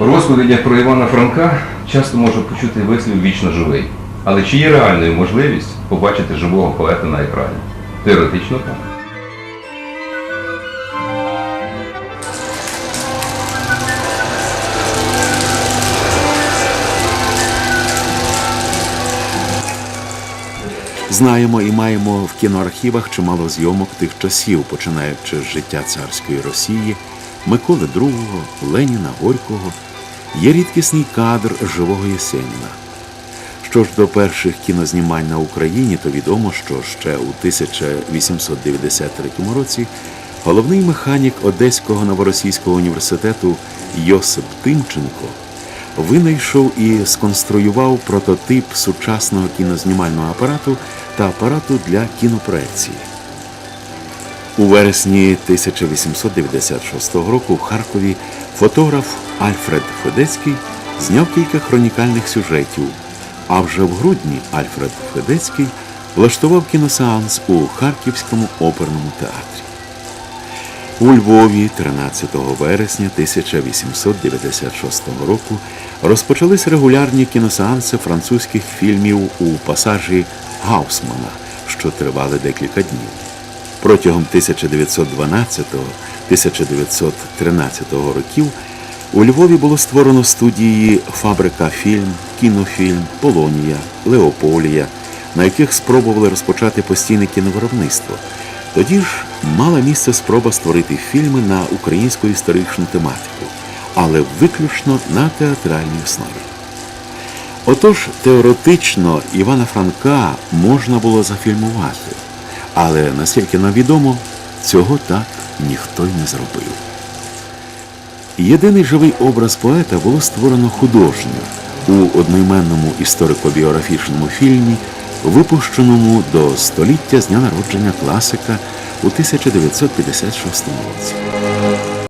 У розповідях про Івана Франка часто можна почути вислів вічно живий. Але чи є реальною можливість побачити живого поета на екрані? Теоретично так. Знаємо і маємо в кіноархівах чимало зйомок тих часів, починаючи з життя царської Росії, Миколи II, Леніна Горького. Є рідкісний кадр живого Єсеніна. Що ж до перших кінознімань на Україні, то відомо, що ще у 1893 році головний механік Одеського новоросійського університету Йосип Тимченко винайшов і сконструював прототип сучасного кінознімального апарату та апарату для кінопроекції. У вересні 1896 року в Харкові фотограф Альфред Федецький зняв кілька хронікальних сюжетів, а вже в грудні Альфред Федецький влаштував кіносеанс у Харківському оперному театрі. У Львові 13 вересня 1896 року розпочались регулярні кіносеанси французьких фільмів у пасажі Гаусмана, що тривали декілька днів. Протягом 1912-1913 років у Львові було створено студії Фабрика фільм, Кінофільм, Полонія, Леополія, на яких спробували розпочати постійне кіновиробництво. Тоді ж мала місце спроба створити фільми на українську історичну тематику, але виключно на театральній основі. Отож, теоретично Івана Франка можна було зафільмувати, але наскільки нам відомо, цього так ніхто й не зробив. Єдиний живий образ поета було створено художньо у одноіменному історико-біографічному фільмі, випущеному до століття з дня народження класика у 1956 році.